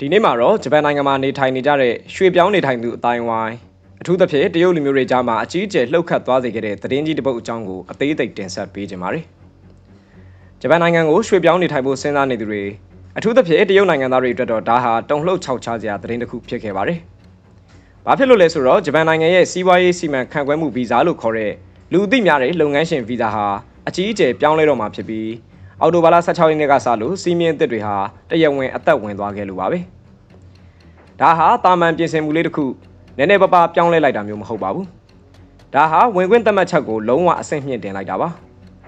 ဒီနေ့မှာတော့ဂျပန်နိုင်ငံမှာနေထိုင်နေကြတဲ့ရွှေပြောင်းနေထိုင်သူအတိုင်းဝိုင်းအထူးသဖြင့်တရုတ်လူမျိုးတွေကြားမှာအကြီးအကျယ်လှုပ်ခတ်သွားစေခဲ့တဲ့သတင်းကြီးတစ်ပုဒ်အကြောင်းကိုအသေးစိတ်တင်ဆက်ပေးကြပါမယ်။ဂျပန်နိုင်ငံကိုရွှေပြောင်းနေထိုင်ဖို့စဉ်းစားနေသူတွေအထူးသဖြင့်တရုတ်နိုင်ငံသားတွေအတွက်တော့ဒါဟာတုံ့လှုပ်ခြောက်ခြားစရာသတင်းတစ်ခုဖြစ်ခဲ့ပါတယ်။ဘာဖြစ်လို့လဲဆိုတော့ဂျပန်နိုင်ငံရဲ့စီးပွားရေးစီမံခန့်ခွဲမှုဗီဇာလို့ခေါ်တဲ့လူသိများတဲ့လုပ်ငန်းရှင်ဗီဇာဟာအကြီးအကျယ်ပြောင်းလဲတော့မှာဖြစ်ပြီး အော်တိုဘာလ16ရက်နေ့ကစလို့စီးမြင့်အသစ်တွေဟာတရက်ဝင်အသက်ဝင်သွားခဲ့လို့ပါပဲ။ဒါဟာတာမန်ပြင်ဆင်မှုလေးတစ်ခုနည်းနည်းပါးပါးပြောင်းလဲလိုက်တာမျိုးမဟုတ်ပါဘူး။ဒါဟာဝင်ခွင့်သတ်မှတ်ချက်ကိုလုံးဝအဆင့်မြင့်တင်လိုက်တာပါ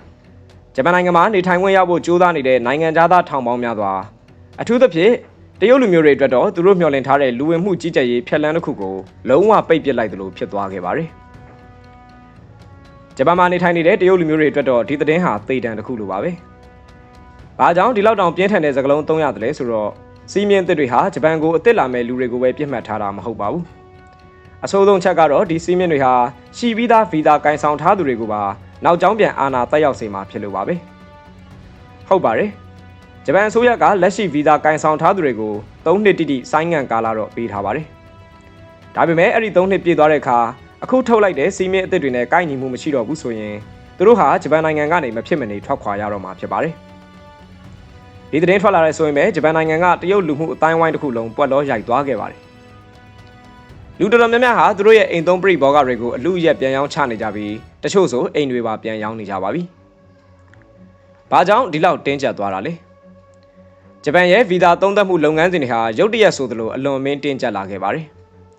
။ဂျပန်နိုင်ငံမှာနေထိုင်ခွင့်ရဖို့ကြိုးစားနေတဲ့နိုင်ငံသားထောင်ပေါင်းများစွာအထူးသဖြင့်တရုတ်လူမျိုးတွေအတွက်တော့သူတို့မျှော်လင့်ထားတဲ့လူဝင်မှုကြီးကြပ်ရေးဖြတ်လန်းတစ်ခုကိုလုံးဝပိတ်ပစ်လိုက်သလိုဖြစ်သွားခဲ့ပါတယ်။ဂျပန်မှာနေထိုင်နေတဲ့တရုတ်လူမျိုးတွေအတွက်တော့ဒီသတင်းဟာသေတံတစ်ခုလိုပါပဲ။ ဘာကြောင့်ဒီလောက်တောင်ပြင်းထန်တဲ့စကားလုံးသုံးရတယ်လဲဆိုတော့စီးမြင့်သစ်တွေဟာဂျပန်ကိုအစ်စ်လာမဲ့လူတွေကိုပဲပြစ်မှတ်ထားတာမဟုတ်ပါဘူး။အဆိုးဆုံးချက်ကတော့ဒီစီးမြင့်တွေဟာရှီပြီးသားဗီဇာကင်ဆောင်ထားသူတွေကိုပါနောက်ကျောင်းပြန်အာဏာတက်ရောက်စေမှာဖြစ်လို့ပါပဲ။ဟုတ်ပါတယ်။ဂျပန်အစိုးရကလက်ရှိဗီဇာကင်ဆောင်ထားသူတွေကို၃နှစ်တိတိဆိုင်းငံ့ကာလာတော့ပေးထားပါတယ်။ဒါပေမဲ့အဲ့ဒီ၃နှစ်ပြည့်သွားတဲ့အခါအခုထုတ်လိုက်တဲ့စီးမြင့်အစ်စ်တွေနဲ့ကိုက်ညီမှုမရှိတော့ဘူးဆိုရင်သူတို့ဟာဂျပန်နိုင်ငံကနေမဖြစ်မနေထွက်ခွာရတော့မှာဖြစ်ပါတယ်။ ဒီသတင်းထွက်လာတဲ့ဆိုရင်ပဲဂျပန်နိုင်ငံကတရုတ်လူမှုအတိုင်းဝိုင်းတစ်ခုလုံးပွက်လောရိုက်သွားခဲ့ပါတယ်။လူတော်တော်များများဟာသူတို့ရဲ့အိမ်သုံးပရိဘောဂတွေကိုအလူရက်ပြန်ရောင်းချနေကြပြီးတချို့ဆိုအိမ်တွေပါပြန်ရောင်းနေကြပါပြီ။ဘာကြောင့်ဒီလောက်တင်းကျပ်သွားတာလဲ။ဂျပန်ရဲ့ဗီဇာသုံးသပ်မှုလုပ်ငန်းစဉ်တွေဟာရုတ်တရက်ဆိုသလိုအလွန်မင်းတင်းကျပ်လာခဲ့ပါတယ်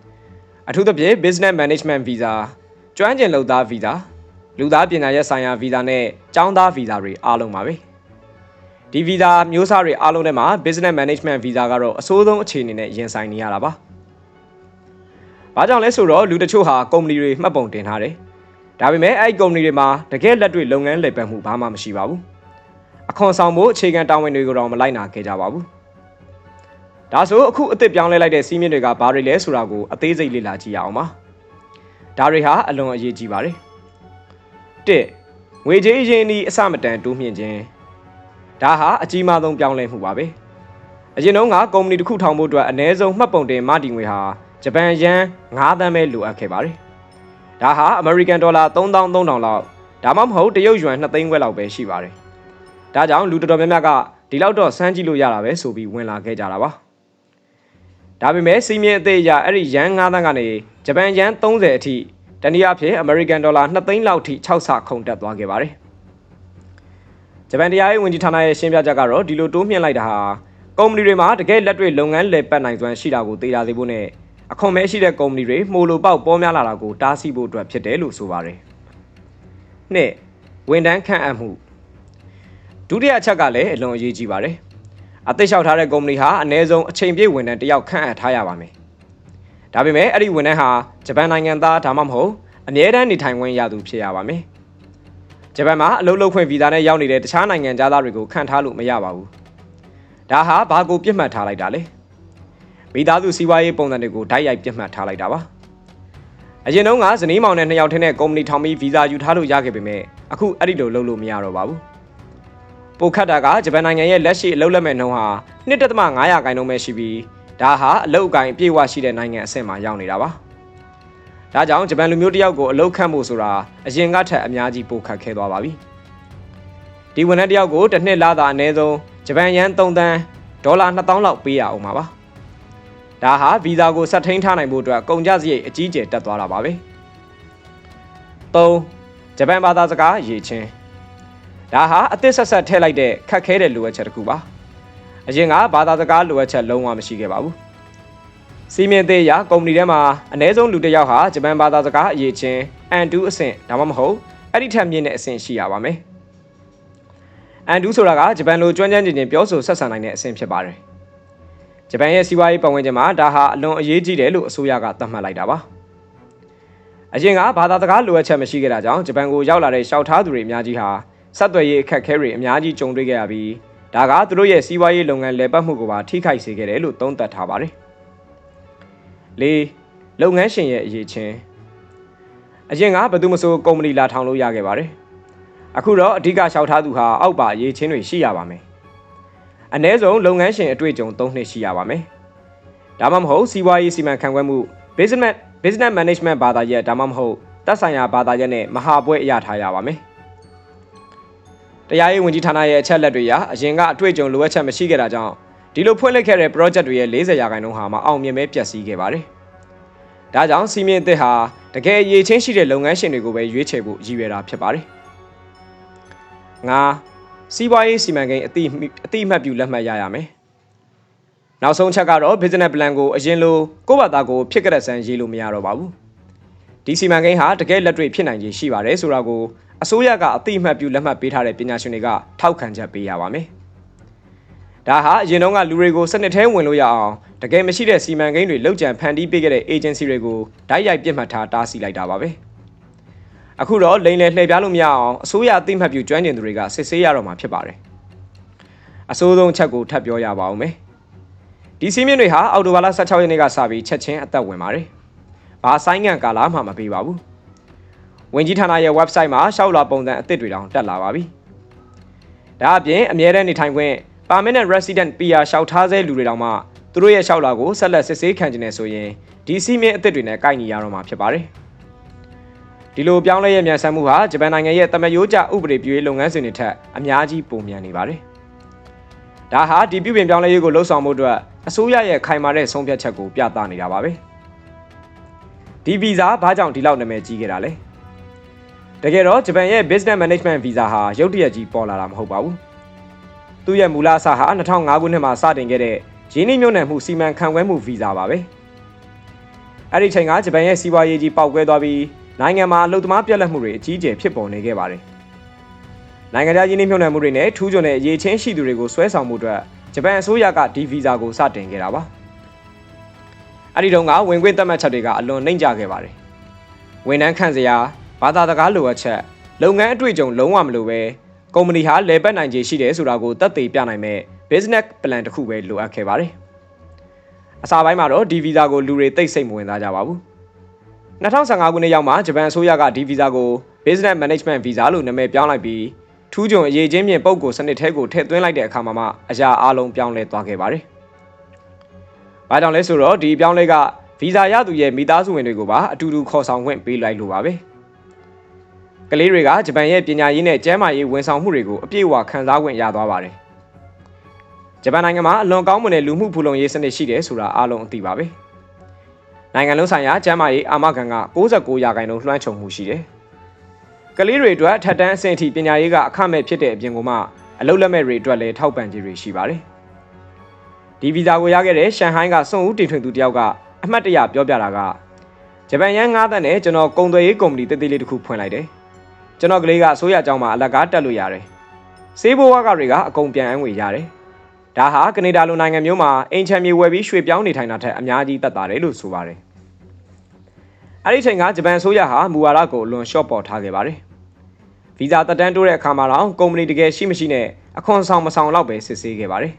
။အထူးသဖြင့် Business Management Visa ကျွမ်းကျင်လုပ်သားဗီဇာလူသားပညာရေးဆိုင်ရာဗီဇာနဲ့ကျောင်းသားဗီဇာတွေအားလုံးပါပဲ။ ဒီဗီဇာမျိုးစားတွေအားလုံးထဲမှာ Business Management Visa ကတော့အဆိုးဆုံးအခြေအနေနဲ့ရင်ဆိုင်နေရတာပါ။ဘာကြောင့်လဲဆိုတော့လူတချို့ဟာကုမ္ပဏီတွေမှတ်ပုံတင်ထားတယ်။ဒါပေမဲ့အဲ့ဒီကုမ္ပဏီတွေမှာတကယ်လက်တွေ့လုပ်ငန်းလည်ပတ်မှုဘာမှမရှိပါဘူး။အခွန်ဆောင်ဖို့အခြေခံတာဝန်တွေကိုတော့မလိုက်နာခဲ့ကြပါဘူး။ဒါဆိုအခုအစ်စ်ပြောင်းလဲလိုက်တဲ့စီးမြင့်တွေကဘာတွေလဲဆိုတာကိုအသေးစိတ်လေ့လာကြည့်ရအောင်ပါ။ဒါတွေဟာအလွန်အရေးကြီးပါတယ်။၁ငွေကြေးရင်းနှီးအစမတန်တိုးမြင့်ခြင်း ဒါဟာအကြီးမားဆုံးပြောင်းလဲမှုပါပဲ။အရင်တုန်းကကုမ္ပဏီတစ်ခုထောင်ဖို့အတွက်အနည်းဆုံးမှတ်ပုံတင်မတီငွေဟာဂျပန်ယန်9သန်းပဲလိုအပ်ခဲ့ပါတယ်။ဒါဟာအမေရိကန်ဒေါ်လာ3300လောက်ဒါမှမဟုတ်တရုတ်ယွမ်2သိန်းခွဲလောက်ပဲရှိပါတယ်။ဒါကြောင့်လူတော်တော်များများကဒီလောက်တော့စမ်းကြည့်လို့ရတာပဲဆိုပြီးဝင်လာခဲ့ကြတာပါ။ဒါပေမဲ့စီးမြင့်အသေးအရအဲ့ဒီယန်9သန်းကနေဂျပန်ယန်30အထိတနည်းအားဖြင့်အမေရိကန်ဒေါ်လာ2သိန်းလောက်ထိ6ဆခုန်တက်သွားခဲ့ပါတယ်။ ဂျပန်တရားရေးဝန်ကြီးဌာနရဲ့ရှင်းပြချက်ကတော့ဒီလိုတိုးမြှင့်လိုက်တာဟာကုမ္ပဏီတွေမှာတကယ်လက်တွေ့လုပ်ငန်းလည်ပတ်နိုင်စွမ်းရှိတာကိုသိရစေဖို့နဲ့အခွန်မဲရှိတဲ့ကုမ္ပဏီတွေမှုလိုပေါက်ပေါ်များလာတာကိုတားဆီးဖို့အတွက်ဖြစ်တယ်လို့ဆိုပါတယ်။နှစ်ဝန်တန်းခန့်အပ်မှုဒုတိယအချက်ကလည်းအလွန်အရေးကြီးပါတယ်။အသက်လျှောက်ထားတဲ့ကုမ္ပဏီဟာအ ਨੇ ဆုံးအချိန်ပြည့်ဝန်တန်းတစ်ယောက်ခန့်အပ်ထားရပါမယ်။ဒါပေမဲ့အဲ့ဒီဝန်ထမ်းဟာဂျပန်နိုင်ငံသားဒါမှမဟုတ်အမြဲတမ်းနေထိုင်ခွင့်ရသူဖြစ်ရပါမယ်။ ဂျပန်မှာအလုပ်လုပ်ခွင့်ဗီဇာနဲ့ရောက်နေတဲ့တခြားနိုင်ငံသားတွေကိုခန့်ထားလို့မရပါဘူး။ဒါဟာဘာကိုပြစ်မှတ်ထားလိုက်တာလဲ။မိသားစုစီးပွားရေးပုံစံတွေကိုဓာတ်ရိုက်ပြစ်မှတ်ထားလိုက်တာပါ။အရင်တုန်းကဇနီးမောင်နဲ့နှစ်ယောက်ထင်းတဲ့ကုမ္ပဏီထောင်ပြီးဗီဇာယူထားလို့ရခဲ့ပေမဲ့အခုအဲ့ဒီလိုလုပ်လို့မရတော့ပါဘူး။ပိုခတ်တာကဂျပန်နိုင်ငံရဲ့လက်ရှိအလုပ်လက်မဲ့နှုန်းဟာ1.5ရာခိုင်နှုန်းပဲရှိပြီးဒါဟာအလုတ်အကင်ပြေဝရှိတဲ့နိုင်ငံအဆင့်မှာရောက်နေတာပါ။ ဒါကြောင့်ဂျပန်လူမျိုးတယောက်ကိုအလုတ်ခန့်ဖို့ဆိုတာအရင်ကထက်အများကြီးပိုခက်ခဲသွားပါပြီ။ဒီဝန်ထမ်းတယောက်ကိုတစ်နှစ်လာတာအနည်းဆုံးဂျပန်ယန်3တန်းဒေါ်လာ2000လောက်ပေးရအောင်ပါပါ။ဒါဟာဗီဇာကိုဆက်ထိန်ထားနိုင်ဖို့အတွက်ကုန်ကျစရိတ်အကြီးအကျယ်တက်သွားတာပါပဲ။3ဂျပန်ဘာသာစကားရေးချင်းဒါဟာအသစ်ဆက်ဆက်ထည့်လိုက်တဲ့ခက်ခဲတဲ့လိုအပ်ချက်တစ်ခုပါ။အရင်ကဘာသာစကားလိုအပ်ချက်လုံးဝမရှိခဲ့ပါဘူး။ စီမင်းသေးရကုမ္ပဏီထဲမှာအ ਨੇ ဆုံးလူတစ်ယောက်ဟာဂျပန်ဘာသာစကားအရေးချင်းအန်တူးအဆင့်ဒါမှမဟုတ်အဲ့ဒီထက်မြင့်တဲ့အဆင့်ရှိရပါမယ်။အန်တူးဆိုတာကဂျပန်လိုကျွမ်းကျင်ကျင်ပြောဆိုဆက်ဆံနိုင်တဲ့အဆင့်ဖြစ်ပါတယ်။ဂျပန်ရဲ့စီးပွားရေးပတ်ဝန်းကျင်မှာဒါဟာအလွန်အရေးကြီးတယ်လို့အစိုးရကသတ်မှတ်လိုက်တာပါ။အရင်ကဘာသာစကားလိုအပ်ချက်မရှိခဲ့တာကြောင့်ဂျပန်ကိုရောက်လာတဲ့ရှောက်ထားသူတွေအများကြီးဟာဆက်သွယ်ရေးအခက်အခဲတွေအများကြီးကြုံတွေ့ခဲ့ရပြီးဒါကသူတို့ရဲ့စီးပွားရေးလုပ်ငန်းလည်ပတ်မှုကိုပါထိခိုက်စေခဲ့တယ်လို့သုံးသပ်ထားပါတယ်။ ၄လုပ်ငန်းရှင်ရဲ့အရေးချင်းအရင်ကဘယ်သူမှဆိုကုမ္ပဏီလာထောင်လို့ရခဲ့ပါတယ်။အခုတော့အဓိကလျှောက်ထားသူဟာအောက်ပါအရေးချင်းတွေရှိရပါမယ်။အ ਨੇ ဆုံးလုပ်ငန်းရှင်အတွေ့အကြုံ၃နှစ်ရှိရပါမယ်ဒါမှမဟုတ်စီးပွားရေးစီမံခန့်ခွဲမှု business business management ဘာသာရပ်ဒါမှမဟုတ်သက်ဆိုင်ရာဘာသာရပ်နဲ့မဟာဘွဲ့အရထားရပါမယ်တရားရေးဝန်ကြီးဌာနရဲ့အချက်လက်တွေအရအရင်ကအတွေ့အကြုံလိုအပ်ချက်မရှိခဲ့တာကြောင့် ဒီလိုဖွင့်လှစ်ခဲ့တဲ့ project တွေရဲ့40ရာခိုင်နှုန်းဟာမအောင်မြင်ပဲပျက်စီးခဲ့ပါတယ်။ဒါကြောင့်စီမင်းအသစ်ဟာတကယ်ရည်ချင်းရှိတဲ့လုပ်ငန်းရှင်တွေကိုပဲရွေးချယ်ဖို့ရည်ရွယ်တာဖြစ်ပါတယ်။ငါစီးပွားရေးစီမံကိန်းအတိအတိအမှတ်ပြုလက်မှတ်ရရမယ်။နောက်ဆုံးချက်ကတော့ business plan ကိုအရင်လိုကိုယ့်ဘာသာကိုဖြစ်ကြတဲ့ဆန်းရေးလို့မရတော့ပါဘူး။ဒီစီမံကိန်းဟာတကယ်လက်တွေ့ဖြစ်နိုင်ခြေရှိပါတယ်ဆိုတာကိုအစိုးရကအတိအမှတ်ပြုလက်မှတ်ပေးထားတဲ့ပညာရှင်တွေကထောက်ခံချက်ပေးရပါမယ်။ ဒါဟာအရင်တုန်းကလူတွေကိုစနစ်ထဲဝင်လို့ရအောင်တကယ်မရှိတဲ့စီမံကိန်းတွေလောက်ကျန်ဖန်တီးပေးခဲ့တဲ့ agency တွေကိုဓာတ်ရိုက်ပြစ်မှတ်ထားတားဆီးလိုက်တာပါပဲ။အခုတော့လိန်လည်လှည့်ပြားလို့မရအောင်အစိုးရအသိမှတ်ပြုကျွမ်းကျင်သူတွေကစစ်ဆေးရတော့မှာဖြစ်ပါတယ်။အစိုးဆုံးချက်ကိုထပ်ပြောရပါအောင်မယ်။ဒီစီးမြင့်တွေဟာအော်တိုဘာလ16ရက်နေ့ကစပြီးချက်ချင်းအသက်ဝင်ပါတယ်။ဘာဆိုင်ငံကာလာမှမပေးပါဘူး။ဝင်ကြီးဌာနရဲ့ website မှာရှောက်လာပုံစံအသစ်တွေတောင်တက်လာပါပြီ။ဒါအပြင်အမြဲတမ်းနေထိုင်ခွင့် permanent resident PR ရှောက်ထားဆဲလူတွေတောင်မှသူတို့ရဲ့ရှောက်လာကိုဆက်လက်စစ်ဆေးခံကျင်နေဆိုရင်ဒီစီးမြင့်အသစ်တွေနဲ့ကိုက်ညီရတော့မှာဖြစ်ပါတယ်။ဒီလိုပြောင်းလဲရဲ့မြန်ဆန်မှုဟာဂျပန်နိုင်ငံရဲ့တမယိုးကျဥပဒေပြုရေးလုပ်ငန်းစဉ်တွေထက်အများကြီးပိုမြန်နေပါတယ်။ဒါဟာဒီပြုပြင်ပြောင်းလဲရေးကိုလှုပ်ဆောင်မှုအတွက်အစိုးရရဲ့ခိုင်မာတဲ့ဆုံးဖြတ်ချက်ကိုပြသနေတာပါပဲ။ဒီဗီဇာဘာကြောင့်ဒီလောက်နာမည်ကြီးခဲ့တာလဲ။တကယ်တော့ဂျပန်ရဲ့ business management visa ဟာရုတ်တရက်ကြီးပေါ်လာတာမဟုတ်ပါဘူး။ သူ့ရဲ့မူလအစဟာ2005ခုနှစ်မှာစတင်ခဲ့တဲ့ရင်းနှီးမြှုပ်နှံမှုစီမံခန့်ခွဲမှုဗီဇာပါပဲ။အဲ့ဒီချိန်ကဂျပန်ရဲ့စီးပွားရေးကြီးပေါက်ကွဲသွားပြီးနိုင်ငံမှာအလုပ်သမားပြက်လက်မှုတွေအကြီးအကျယ်ဖြစ်ပေါ်နေခဲ့ပါတယ်။နိုင်ငံခြားရင်းနှီးမြှုပ်နှံမှုတွေနဲ့ထူးချွန်တဲ့အရေးချင်းရှိသူတွေကိုဆွဲဆောင်မှုအတွက်ဂျပန်အစိုးရကဒီဗီဇာကိုစတင်ခဲ့တာပါ။အဲ့ဒီတုန်းကဝင်ခွင့်သတ်မှတ်ချက်တွေကအလွန်နှိမ့်ကျခဲ့ပါတယ်။ဝန်ထမ်းခန့်စရာဘာသာစကားလိုအပ်ချက်လုပ်ငန်းအတွေ့အကြုံလုံးဝမလိုပဲ ကုမ္ပဏီဟာလဲပတ်နိုင်ခြေရှိတယ်ဆိုတာကိုသက်သေပြနိုင်မဲ့ business plan တစ်ခုပဲလိုအပ်ခဲ့ပါတယ်။အစပိုင်းမှာတော့ဒီဗီဇာကိုလူတွေသိစိတ်မဝင်စားကြပါဘူး။2015ခုနှစ်ရောက်မှာဂျပန်အစိုးရကဒီဗီဇာကို business management visa လို့နာမည်ပြောင်းလိုက်ပြီးထူးချွန်အရေးချင်းမြင့်ပုံကိုစနစ်ထဲကိုထည့်သွင်းလိုက်တဲ့အခါမှာမှအရာအလုံးပြောင်းလဲသွားခဲ့ပါတယ်။ဘာကြောင့်လဲဆိုတော့ဒီပြောင်းလဲကဗီဇာရသူရဲ့မိသားစုဝင်တွေကိုပါအတူတူခေါ်ဆောင်ခွင့်ပေးလိုက်လို့ပါပဲ။ ကလေးတွေကဂျပန်ရဲ့ပညာရေးနဲ့ကျန်းမာရေးဝန်ဆောင်မှုတွေကိုအပြည့်အဝခံစားခွင့်ရသွားပါတယ်။ဂျပန်နိုင်ငံမှာအလွန်ကောင်းမွန်တဲ့လူမှုဖူလုံရေးစနစ်ရှိတယ်ဆိုတာအားလုံးအသိပါပဲ။နိုင်ငံလုံးဆိုင်ရာကျန်းမာရေးအာမခံက69ရာခိုင်နှုန်းလွှမ်းခြုံမှုရှိတယ်။ကလေးတွေအတွက်ထက်တန်းအဆင့်အထိပညာရေးကအခမဲ့ဖြစ်တဲ့အပြင်ကမှအလုပ်လက်မဲ့တွေအတွက်လည်းထောက်ပံ့ကြေးတွေရှိပါတယ်။ဒီဗီဇာကိုရခဲ့တဲ့ရှန်ဟိုင်းကစွန့်ဦးတင်ထွင်သူတယောက်ကအမှတ်တရပြောပြတာကဂျပန်ရန်9တန်းနဲ့ကျွန်တော်ကုန်သွယ်ရေးကုမ္ပဏီတည်တည်လေးတစ်ခုဖွင့်လိုက်တယ်။ ကျွန်တော်ကလေးကအစိုးရအကြောင်းမှာအလကားတက်လို့ရတယ်။စေးဘိုးဝါကတွေကအကုန်ပြန်အငွေရတယ်။ဒါဟာကနေဒါလိုနိုင်ငံမျိုးမှာအင်ချမ်းမြေဝယ်ပြီးရွှေ့ပြောင်းနေထိုင်တာထက်အများကြီးသက်သာတယ်လို့ဆိုပါတယ်။အဲ့ဒီချိန်ကဂျပန်အစိုးရဟာမူဝါဒကိုအလွန်ရှော့ပေါ်ထားခဲ့ပါတယ်။ဗီဇာတက်တန်းတိုးတဲ့အခါမှာတော့ကုမ္ပဏီတကယ်ရှိမရှိနဲ့အခွန်ဆောင်မဆောင်တော့ပဲစစ်ဆေးခဲ့ပါတယ်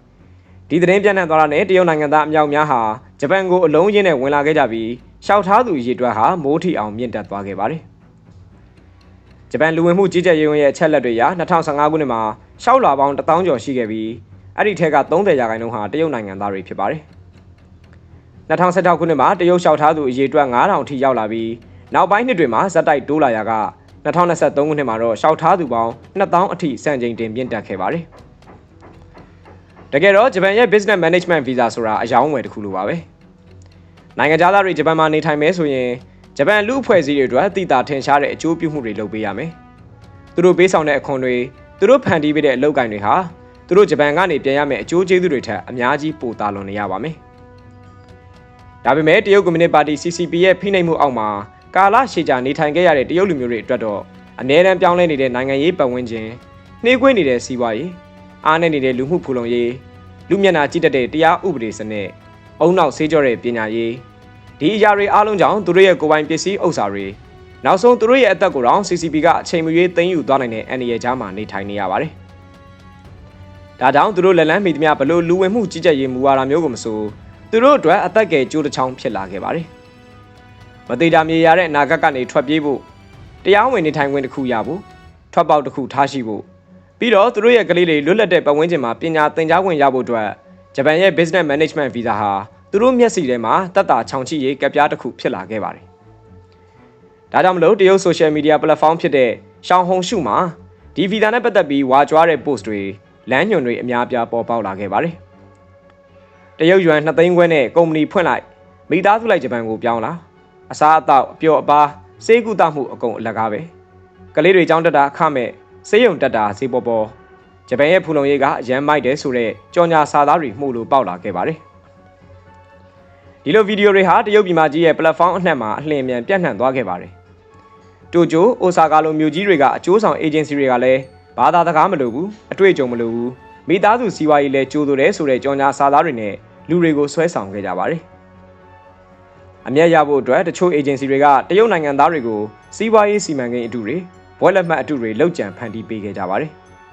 ။ဒီသတင်းပြန့်နှံ့သွားတာနဲ့တရုတ်နိုင်ငံသားအမြောက်များဟာဂျပန်ကိုအလုံးရင်းနဲ့ဝင်လာခဲ့ကြပြီးရှောက်ထားသူရေတွက်ဟာမိုးထီအောင်မြင့်တက်သွားခဲ့ပါတယ်။ ဂျပန်လူဝင်မှုကြီးကြပ်ရေးဝန်ရဲ့အချက်လက်တွေအရ2015ခုနှစ်မှာရှောက်လာပေါင်း1000ကျော်ရှိခဲ့ပြီးအဲ့ဒီထက်က30ရာခိုင်နှုန်းဟာတရုတ်နိုင်ငံသားတွေဖြစ်ပါတယ်။2016ခုနှစ်မှာတရုတ်လျှောက်ထားသူအရေအတွက်9000ထိရောက်လာပြီးနောက်ပိုင်းနှစ်တွေမှာဇက်တိုက်တိုးလာရာက2023ခုနှစ်မှာတော့လျှောက်ထားသူပေါင်း2000အထိစံချိန်တင်ပြင့်တက်ခဲ့ပါတယ်။တကယ်တော့ဂျပန်ရဲ့ business management visa ဆိုတာအယောင်းဝယ်တစ်ခုလိုပါပဲ။နိုင်ငံသားတွေဂျပန်မှာနေထိုင်မဲဆိုရင် ဂျပန်လူအဖွဲ့အစည်းတွေအတွက်အတိအတာထင်ရှားတဲ့အကျိုးပြုမှုတွေလုပ်ပေးရမယ်။သူတို့ပေးဆောင်တဲ့အခွန်တွေသူတို့ဖန်တီးပေးတဲ့အလုပ်ကိုင်တွေဟာသူတို့ဂျပန်ကနေပြန်ရမယ့်အကျိုးကျေးဇူးတွေထက်အများကြီးပိုသာလွန်နေရပါမယ်။ဒါပေမဲ့တရုတ်ကွန်မြူနတီပါတီ CCP ရဲ့ဖိနှိပ်မှုအောက်မှာကာလရှည်ကြာနေထိုင်ခဲ့ရတဲ့တရုတ်လူမျိုးတွေအတွက်တော့အနည်းတမ်းပြောင်းလဲနေတဲ့နိုင်ငံရေးပတ်ဝန်းကျင်နှေးကွေးနေတဲ့စီးပွားရေးအားနည်းနေတဲ့လူမှုဖူလုံရေးလူမျက်နှာကြည့်တတ်တဲ့တရားဥပဒေစနစ်အုံနောက်ဆေးကြောတဲ့ပညာရေး ဒီအရာတွေအားလုံးကြောင့်သူတို့ရဲ့ကိုယ်ပိုင်ပစ္စည်းဥစ္စာတွေနောက်ဆုံးသူတို့ရဲ့အသက်ကိုတောင် CCP ကအချိန်မရွေးသိမ်းယူသွားနိုင်တဲ့အန်ဒီရဲ့ကြားမှာနေထိုင်နေရပါတယ်။ဒါကြောင့်သူတို့လက်လန်းမိသမျှဘလို့လူဝင်မှုကြီးကြပ်ရေးမူဝါဒမျိုးကိုမဆိုသူတို့အတွက်အသက်ကယ်ကြိုးတစ်ချောင်းဖြစ်လာခဲ့ပါတယ်။မသေးတာမြေရတဲ့အနာဂတ်ကနေထွက်ပြေးဖို့တရားဝင်နေထိုင်ခွင့်တစ်ခုရဖို့ထွက်ပေါက်တစ်ခုထားရှိဖို့ပြီးတော့သူတို့ရဲ့ကလေးတွေလွတ်လပ်တဲ့ပတ်ဝန်းကျင်မှာပညာသင်ကြားခွင့်ရဖို့အတွက်ဂျပန်ရဲ့ business management visa ဟာ သူတို့မျက်စိထဲမှာတက်တာချောင်ချိရေးကပ်ပြားတစ်ခုဖြစ်လာခဲ့ပါတယ်။ဒါကြောင့်မလို့တရုတ် social media platform ဖြစ်တဲ့ရှောင်းဟုံရှုမှာဒီဗီဇာနဲ့ပတ်သက်ပြီးဝါကြွားတဲ့ post တွေလမ်းညွှန်တွေအများပြားပေါ်ပေါက်လာခဲ့ပါတယ်။တရုတ်ယွမ်2သိန်းခွဲနဲ့ကုမ္ပဏီဖွင့်လိုက်မိသားစုလိုက်ဂျပန်ကိုပြောင်းလာအစားအသောက်အပျော်အပါစေးကုသမှုအကုန်အလကားပဲကလေးတွေကြောင်းတက်တာအခမဲ့စေးရုံတက်တာစေးပေါ်ပေါ်ဂျပန်ရဲ့ဖူလုံရေးကအရန်မိုက်တယ်ဆိုတော့ကြော်ညာစာသားတွေမှုလို့ပေါက်လာခဲ့ပါတယ် ဒီလိုဗီဒီယိုတွေဟာတရုတ်ပြည်မကြီးရဲ့ platform အနှံ့မှာအလင်းမြန်ပြန့်နှံ့သွားခဲ့ပါတယ်တိုကျိုအိုဆာကာလိုမြို့ကြီးတွေကအကျိုးဆောင် agency တွေကလည်းဘာသာတကားမလိုဘူးအတွေ့အကြုံမလိုဘူးမိသားစုစီးပွားရေးလည်းကြိုးဆိုတယ်ဆိုတဲ့ကြော်ညာစာသားတွေနဲ့လူတွေကိုဆွဲဆောင်ခဲ့ကြပါတယ်အမျက်ရဖို့အတွက်တချို့ agency တွေကတရုတ်နိုင်ငံသားတွေကိုစီးပွားရေးစီမံကိန်းအတုတွေဘွဲလက်မှတ်အတုတွေလောက်ကျန်ဖန်တီးပေးခဲ့ကြပါတယ်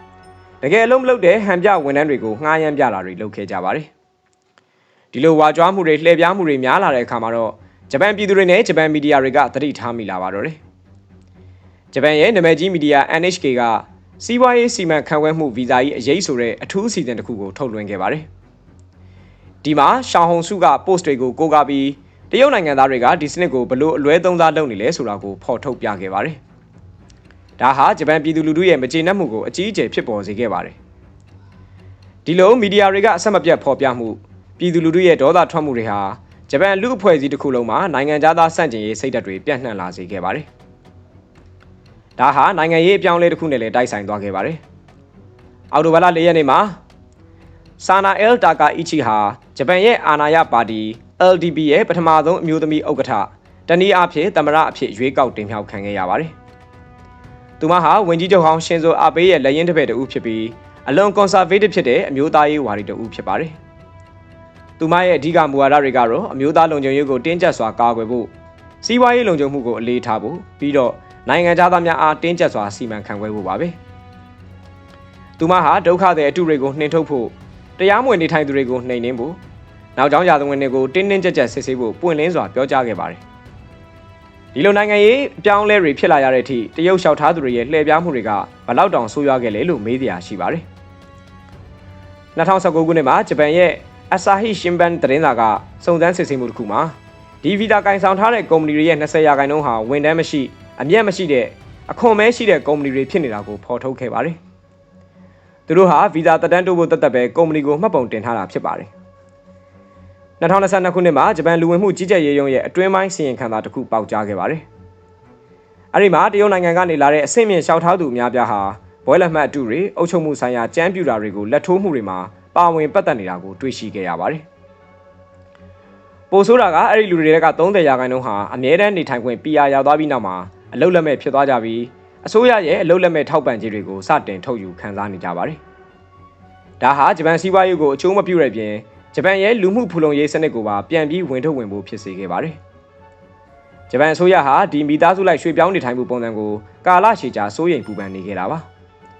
။တကယ်အလုံးမလုပ်တဲ့ဟန်ပြဝန်ထမ်းတွေကိုငှားရမ်းပြတာတွေလုပ်ခဲ့ကြပါတယ်။ ဒီလိုဝါကြွားမှုတွေလှည့်ပြားမှုတွေများလာတဲ့အခါမှာတော့ဂျပန်ပြည်သူတွေနဲ့ဂျပန်မီဒီယာတွေကသတိထားမိလာပါတော့တယ်။ဂျပန်ရဲ့နာမည်ကြီးမီဒီယာ NHK ကစီးပွားရေးစီမံခန့်ခွဲမှုဗီဇာကြီးအရေးဆိုတဲ့အထူးအစီအစဉ်တစ်ခုကိုထုတ်လွှင့်ခဲ့ပါတယ်။ဒီမှာရှောင်းဟုံစုက post တွေကိုကိုးကားပြီးတရုတ်နိုင်ငံသားတွေကဒီစနစ်ကိုဘလို့အလွဲသုံးစားလုပ်နေလဲဆိုတာကိုဖော်ထုတ်ပြခဲ့ပါတယ်။ဒါဟာဂျပန်ပြည်သူလူထုရဲ့မကျေနပ်မှုကိုအကြီးအကျယ်ဖြစ်ပေါ်စေခဲ့ပါတယ်။ဒီလိုမီဒီယာတွေကအဆက်မပြတ်ဖော်ပြမှု ပြည်သူလူထုရဲ့ဒေါသထွက်မှုတွေဟာဂျပန်လူအဖွဲ့အစည်းတစ်ခုလုံးမှာနိုင်ငံသားဆန့်ကျင်ရေးစိတ်ဓာတ်တွေပြန့်နှံ့လာစေခဲ့ပါတယ်။ဒါဟာနိုင်ငံရေးအပြောင်းအလဲတစ်ခုနဲ့လည်းတိုက်ဆိုင်သွားခဲ့ပါတယ်။အော်တိုဘာလ၄ရက်နေ့မှာဆာနာအယ်တာကာအီချီဟာဂျပန်ရဲ့အာဏာရပါတီ LDP ရဲ့ပထမဆုံးအမျိုးသမီးဥက္ကဋ္ဌတနည်းအားဖြင့်သမရအဖြစ်ရွေးကောက်တင်မြှောက်ခံခဲ့ရပါတယ်။သူမဟာဝင်ကြီးချုပ်ဟောင်းရှင်ဇိုအာဘေးရဲ့လက်ရင်တစ်ဖက်တူဖြစ်ပြီးအလွန်ကွန်ဆာဗေးတစ်ဖြစ်တဲ့အမျိုးသားရေးဝါဒီတူဖြစ်ပါတယ်။ သူမရဲ့အဓိကမူဝါဒတွေကတော့အမျိုးသားလုံခြုံရေးကိုတင်းကျပ်စွာကာကွယ်ဖို့စီးပွားရေးလုံခြုံမှုကိုအလေးထားဖို့ပြီးတော့နိုင်ငံသားများအားတင်းကျပ်စွာစီမံခန့်ခွဲဖို့ပါပဲ။သူမဟာဒုက္ခသည်အတုတွေကိုနှင်ထုတ်ဖို့တရားမဝင်နေထိုင်သူတွေကိုနှိမ်နင်းဖို့နောက်ကျောင်းရာဇဝင်တွေကိုတင်းတင်းကြပ်ကြပ်စစ်ဆေးဖို့ပွင့်လင်းစွာပြောကြားခဲ့ပါတယ်။ဒီလိုနိုင်ငံရေးအပြောင်းအလဲတွေဖြစ်လာရတဲ့အထိတရုတ်လျှောက်ထားသူတွေရဲ့လှည့်ပြားမှုတွေကဘလောက်တောင်ဆိုးရွားခဲ့လဲလို့မေးစရာရှိပါတယ်။2019ခုနှစ်မှာဂျပန်ရဲ့ Asahi Shimbun သတင်းစာကစုံစမ်းစစ်ဆေးမှုတစ်ခုမှာဒီဗီဇာကင်ဆောင်ထားတဲ့ကုမ္ပဏီတွေရဲ့20ရာခိုင်နှုန်းဟာဝန်ထမ်းမရှိအမျက်မရှိတဲ့အခွန်မဲရှိတဲ့ကုမ္ပဏီတွေဖြစ်နေတာကိုဖော်ထုတ်ခဲ့ပါတယ်။သူတို့ဟာဗီဇာတက်တန်းတိုးဖို့တသက်ပဲကုမ္ပဏီကိုမှတ်ပုံတင်ထားတာဖြစ်ပါတယ်2022ခုနှစ်မှာဂျပန်လူဝင်မှုကြီးကြပ်ရေးရုံးရဲ့အတွင်းပိုင်းစီရင်ခံစာတစ်ခုပေါက်ကြားခဲ့ပါတယ်။အဲဒီမှာတရုတ်နိုင်ငံကနေလာတဲ့အဆင့်မြင့်ရှောက်ထားသူအများပြားဟာဘွဲလက်မှတ်အတူတွေအုပ်ချုပ်မှုဆိုင်ရာကြမ်းပြူတာတွေကိုလက်ထိုးမှုတွေမှာ ပါဝင်ပတ်သက်နေတာကိုတွေ့ရှိခဲ့ရပါတယ်။ပိုဆိုးတာကအဲ့ဒီလူတွေက30ရာခိုင်နှုန်းဟာအမြဲတမ်းနေထိုင်ခွင့် PR ရောက်သွားပြီးနောက်မှာအလုတ်လက်မဲ့ဖြစ်သွားကြပြီးအစိုးရရဲ့အလုတ်လက်မဲ့ထောက်ပံ့ကြေးတွေကိုစတင်ထုတ်ယူခံစားနေကြပါတယ်။ဒါဟာဂျပန်စီးပွားရေးကိုအကျိုးမပြုတဲ့ပြင်ဂျပန်ရဲ့လူမှုဖူလုံရေးစနစ်ကိုပါပြန်ပြီးဝင်ထုတ်ဝင်ဖို့ဖြစ်စေခဲ့ပါတယ်။ဂျပန်အစိုးရဟာဒီမိသားစုလိုက်ရွှေ့ပြောင်းနေထိုင်မှုပုံစံကိုကာလရှည်ကြာစိုးရိမ်ပူပန်နေခဲ့တာပါ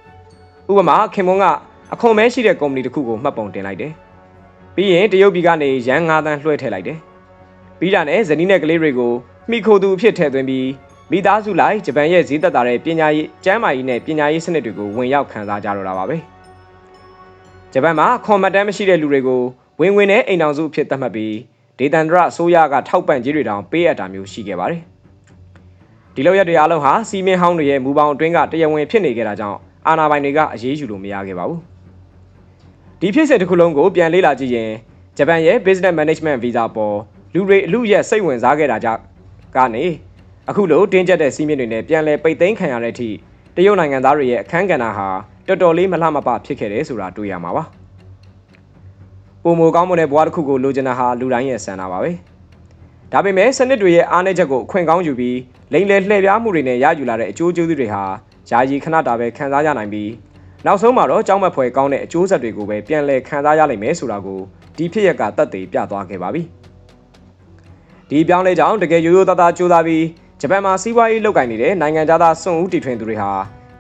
။ဥပမာခင်မွန်းက အခွန်မဲရှိတဲ့ကုမ္ပဏီတစ်ခုကိုမှတ်ပုံတင်လိုက်တယ်။ပြီးရင်တရုတ်ပြည်ကနေရန်9တန်းလွှဲထည့်လိုက်တယ်။ပြီးတာနဲ့ဇနီးနဲ့ကလေးတွေကိုမိခိုသူအဖြစ်ထည့်သွင်းပြီးမိသားစုလိုက်ဂျပန်ရဲ့ဈေးသက်သာတဲ့ပညာရေးကျန်းမာရေးနဲ့ပညာရေးစနစ်တွေကိုဝင်ရောက်ခံစားကြတော့တာပါပဲ။ဂျပန်မှာခွန်မတန်းမရှိတဲ့လူတွေကိုဝင်ဝင်နဲ့အိမ်အောင်စုအဖြစ်သတ်မှတ်ပြီးဒေသန္တရအစိုးရကထောက်ပံ့ကြေးတွေတောင်ပေးအပ်တာမျိုးရှိခဲ့ပါတယ်။ဒီလောက်ရတဲ့အားလုံးဟာစီမင်းဟောင်းတွေရဲ့မူပေါင်းအတွင်းကတရားဝင်ဖြစ်နေကြတာကြောင့်အာဏာပိုင်တွေကအရေးယူလို့မရခဲ့ပါဘူး။ ဒီဖြစ်စဉ်တစ်ခုလုံးကိုပြန်လေ့လာကြည့်ရင်ဂျပန်ရဲ့ Business Management Visa ပေါ်လူတွေအလူရက်စိတ်ဝင်စားခဲ့တာကြောင့်ကနေအခုလိုတင်းကျပ်တဲ့စီးမြင့်တွေနဲ့ပြန်လည်ပိတ်သိမ်းခံရတဲ့အထိတရုတ်နိုင်ငံသားတွေရဲ့အခန်းကဏ္ဍဟာတော်တော်လေးမလှမပဖြစ်ခဲ့တယ်ဆိုတာတွေ့ရမှာပါ။ပုံမကောင်းမွန်တဲ့ဘဝတစ်ခုကိုလိုချင်တာဟာလူတိုင်းရဲ့ဆန္ဒပါပဲဒါပေမဲ့စနစ်တွေရဲ့အားနည်းချက်ကိုအခွင့်ကောင်းယူပြီးလိမ်လည်လှည့်ပြားမှုတွေနဲ့ရယူလာတဲ့အကျိုးကျေးဇူးတွေဟာယာယီခဏတာပဲခံစားရနိုင်ပြီး နောက်ဆုံးမှာတော့ကြောင်းမက်ဖွယ်ကောင်းတဲ့အကျိုးဆက်တွေကိုပဲပြန်လည်ခံစားရနိုင်မယ်ဆိုတာကိုဒီဖြစ်ရက်ကသက်သေပြသွားခဲ့ပါပြီဒီပြောင်းလဲကြောင့်တကယ်ရိုးရိုးသားသားကြိုးစားပြီးဂျပန်မှာစီးပွားရေးလုပ်ကိုင်နေတဲ့နိုင်ငံသားစွန့်ဦးတီထွင်သူတွေဟာ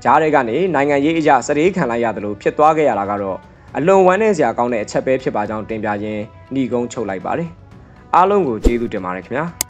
ကြားတွေကနေနိုင်ငံရေးအရာစရေခံလိုက်ရတယ်လို့ဖြစ်သွားခဲ့ရတာကတော့အလွန်ဝမ်းနည်းစရာကောင်းတဲ့အချက်ပဲဖြစ်ပါကြောင်းတင်ပြရင်းညီကုန်းချုပ်လိုက်ပါတယ်အားလုံးကိုကျေးဇူးတင်ပါတယ်ခင်ဗျာ